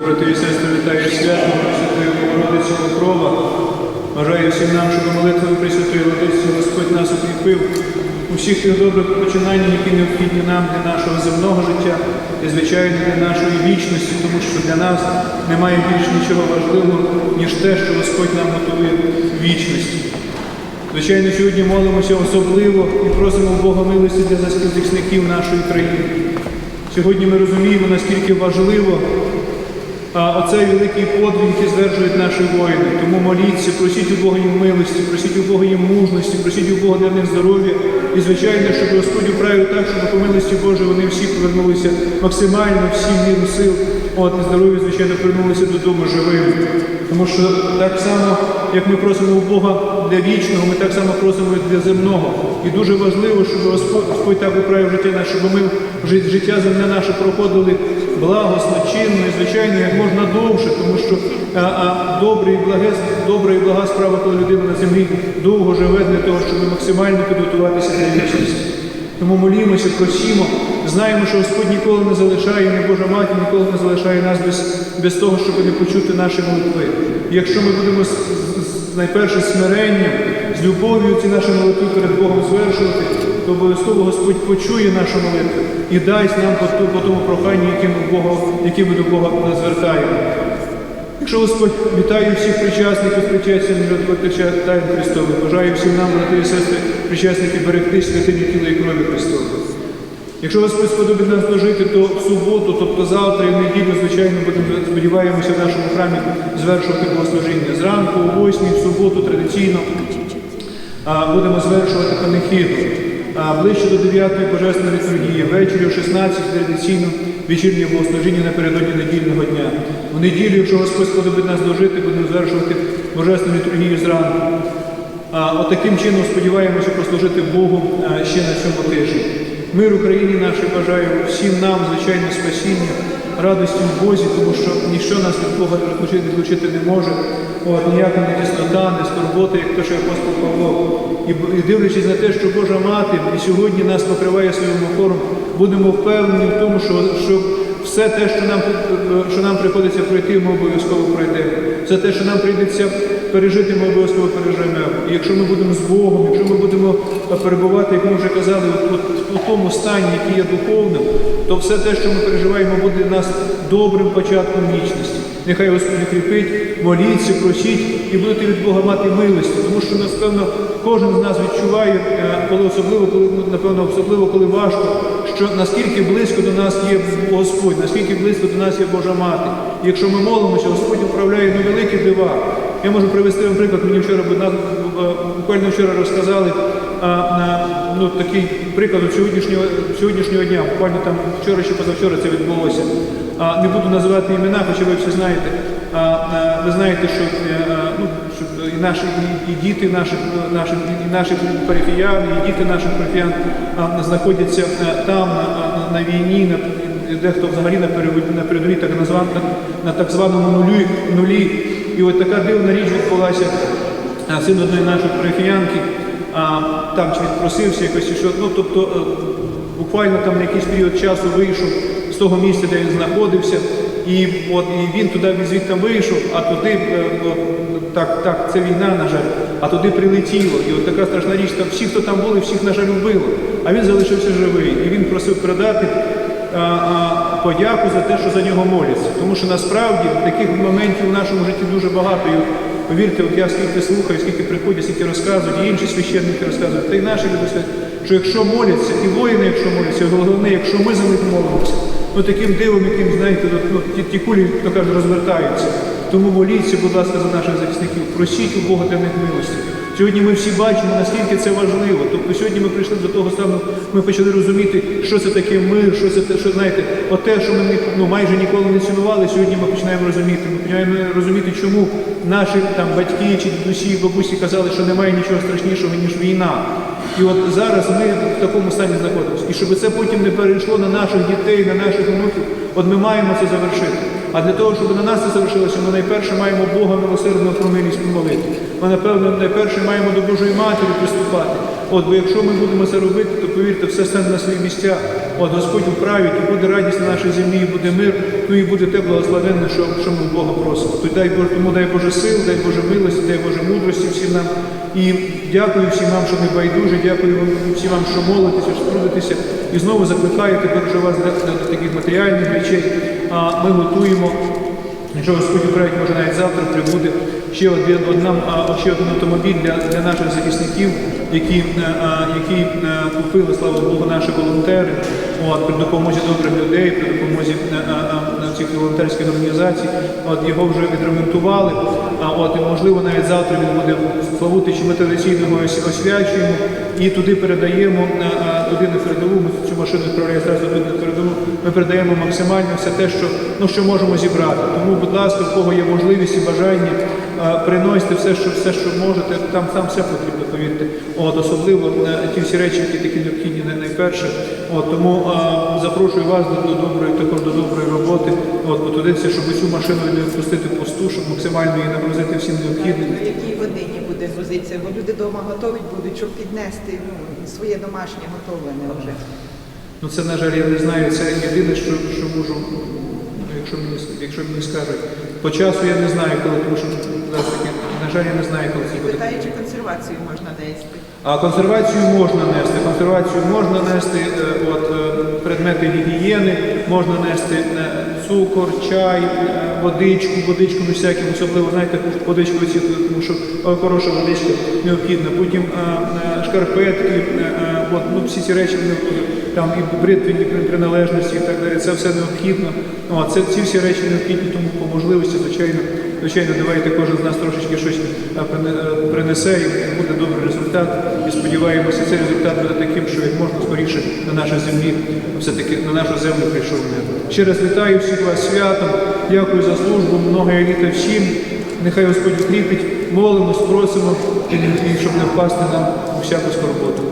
Брати і сестри, вітаю свято Пресвятої Богородиці Покрова. Бажаю всім нам, щоб молитвою Пресвятої Владиці Господь нас укріпив у всіх тих добрих починаннях, які необхідні нам для нашого земного життя і, звичайно, для нашої вічності, тому що для нас немає більш нічого важливого, ніж те, що Господь нам готує вічності. Звичайно, сьогодні молимося особливо і просимо Бога милості для захисників нашої країни. Сьогодні ми розуміємо, наскільки важливо оцей великий подвиг, який зверджують наші воїни. Тому моліться, просіть у Бога їм милості, просіть у Бога їм мужності, просіть у Бога для них здоров'я. І, звичайно, щоб Господь управив так, щоб по милості Божої вони всі повернулися максимально, всі в міру сил. От здоров'я, звичайно, повернулися додому живими. Тому що так само, як ми просимо у Бога для вічного, ми так само просимо для земного. І дуже важливо, щоб Господь, Господь так управив життя наше, щоб ми жит- життя земне наше проходили благосно, чинно і, звичайно, як можна довше, тому що а, а, добре і благе, добра і блага справа, коли людина на землі довго живе для того, щоб максимально підготуватися для вічності. Тому молімося, просімо, знаємо, що Господь ніколи не залишає, не Божа Матір ніколи не залишає нас без, без того, щоб не почути наші молитви. І якщо ми будемо з, з найперше смиренням, з любов'ю ці наші молитви перед Богом звершувати, то обов'язково Господь почує нашу молитву і дасть нам по, по тому проханню, яке ми, Бога, яке ми до Бога звертаємо. Якщо Господь вітаю всіх причасників причастя миротворча тайн Христових, бажаю всім нам, брати і сестри, причасники берегти святині тіла і крові Христової. Якщо Господь сподобить нас дожити, то в суботу, тобто завтра і в неділю, звичайно, будемо сподіваємося в нашому храмі звершувати богослужіння. Зранку, о 8, в суботу традиційно будемо звершувати панихіду. Ближче до 9-ї божественної літургії, ввечері о 16 традиційно вечірнє богослужіння напередодні недільного дня. В неділю, якщо Господь сподобить нас дожити, будемо звершувати божественну літургію зранку. А таким чином сподіваємося послужити Богу ще на цьому тижні. Мир Україні нашій бажаю всім нам, звичайно, спасіння, радості в Бозі, тому що ніщо нас від Бога відлучити, не може. От, ніяка не тіснота, не скорбота, як то, що апостол Павло. І, дивлячись на те, що Божа мати і сьогодні нас покриває своїм охором, будемо впевнені в тому, що, що все те, що нам, що нам приходиться пройти, ми обов'язково пройдемо. Все те, що нам прийдеться пережити, ми обов'язково переживемо. І якщо ми будемо з Богом, якщо ми будемо перебувати, як ми вже казали, у тому стані, який є духовним, то все те, що ми переживаємо, буде для нас добрим початком вічності. Нехай Господь кріпить, моліться, просіть і будете від Бога мати милості, тому що напевно кожен з нас відчуває, е, коли особливо, коли ну, напевно, особливо коли важко, що наскільки близько до нас є Господь, наскільки близько до нас є Божа мати. І якщо ми молимося, Господь управляє ну, великі дива. Я можу привести вам приклад, мені вчора будь буквально вчора розказали ну, такий приклад сьогоднішнього, сьогоднішнього дня, буквально там вчора чи позавчора це відбулося. Не буду називати імена, хоча ви всі знаєте. А, ви знаєте, що, е, ну, що і наші і, і діти наших, наших, і наші парафіяни, і діти наших парафіян знаходяться е, там на, на, війні, на, дехто взагалі на передовій, так на так званому нулі, нулі. І от така дивна річ відбулася. Син одної нашої парафіянки там чи відпросився якось, і що, ну тобто е, буквально там на якийсь період часу вийшов з того місця, де він знаходився, і от і він туди звідти вийшов, а туди е, от, так, так, це війна, на жаль, а туди прилетіло. І от така страшна річ, там всі, хто там були, всіх, на жаль, вбило. А він залишився живий. І він просив передати а, а, подяку за те, що за нього моляться. Тому що насправді таких моментів в нашому житті дуже багато. І повірте, от я скільки слухаю, скільки приходять, скільки розказують, і інші священники розказують, та й наші люди що якщо моляться, і воїни, якщо моляться, і головне, якщо ми за них молимося, ну таким дивом, яким, знаєте, ну, ті, ті кулі, то кажуть, розвертаються. Тому моліться, будь ласка, за наших захисників, просіть у Бога для них милості. Сьогодні ми всі бачимо, наскільки це важливо. Тобто сьогодні ми прийшли до того стану, ми почали розуміти, що це таке мир, що це те, що знаєте, оте, що ми ну, майже ніколи не цінували, сьогодні ми починаємо розуміти. Ми починаємо розуміти, чому наші там батьки чи дідусі, бабусі казали, що немає нічого страшнішого, ніж війна. І от зараз ми в такому стані знаходимося. І щоб це потім не перейшло на наших дітей, на наших онуків, от ми маємо це завершити. А для того, щоб на нас це завершилося, ми найперше маємо Бога милосердного про милість помолити. Ми, напевно, найперше маємо до Божої Матері приступати. От, бо якщо ми будемо це робити, то повірте, все стане на свої місця. От Господь управить, і буде радість на нашій землі, і буде мир. ну і буде те благословенне, що, що ми Бога просимо. То дай Боже, тому дай Боже сил, дай Боже милості, дай Боже мудрості всім нам. І дякую всім вам, що не байдужі, дякую всім вам, що молитеся, що трудитеся. І знову закликаю тепер вже вас до таких матеріальних речей. А ми готуємо. Якщо Господь Україн може навіть завтра прибуде ще один, однам, а, ще один автомобіль для, для наших захисників, які, е, які е, купили, слава Богу, наші волонтери от, при допомозі добрих людей, при допомозі е, цих волонтерських організацій. От, його вже відремонтували. А, от, і, можливо, навіть завтра він буде в Славутичі. Ми традиційно його освячуємо і туди передаємо, туди на передову, ми цю машину відправляємо зразу туди на передову, ми передаємо максимально все те, що, ну, що можемо зібрати. Тому, будь ласка, в кого є можливість і бажання, а, приносите все, що все, що можете. Там там все потрібно, повірте. От особливо е, ті всі речі, які такі необхідні най- найперше. От тому а, запрошую вас до, до доброї, також до доброї роботи. От потрудитися, щоб цю машину не відпустити пусту, щоб максимально її нагрузити всім необхідним. В якій годині буде грузитися? Бо люди вдома готові будуть, щоб піднести ну, своє домашнє готовлене вже. Ну це, на жаль, я не знаю. Це єдине, що, що можу, ну, якщо мені, якщо мені скажуть. По часу я не знаю, коли, тому що на жаль, я не знаю, коли це буде. Питаю, чи консервацію можна нести. А консервацію можна нести. Консервацію можна нести, е, от, е, предмети гігієни, можна нести е, цукор, чай, водичку, водичку ну, всяким, особливо, знаєте, водичку оцінку, тому що хороша водичка необхідна. Потім шкарпетки, от, ну, всі ці речі вони там і бритвені приналежності і так далі. Це все необхідно. О, це ці всі речі необхідні, тому по можливості, звичайно, звичайно, давайте кожен з нас трошечки щось е, е, принесе і буде добрий результат. І сподіваємося, цей результат буде таким, що як можна скоріше на нашій землі, все-таки на нашу землю прийшов мир. Ще раз вітаю всіх вас святом, дякую за службу, много літа всім. Нехай Господь укріпить, молимось, просимо, і щоб не впасти нам у всяку скорботу.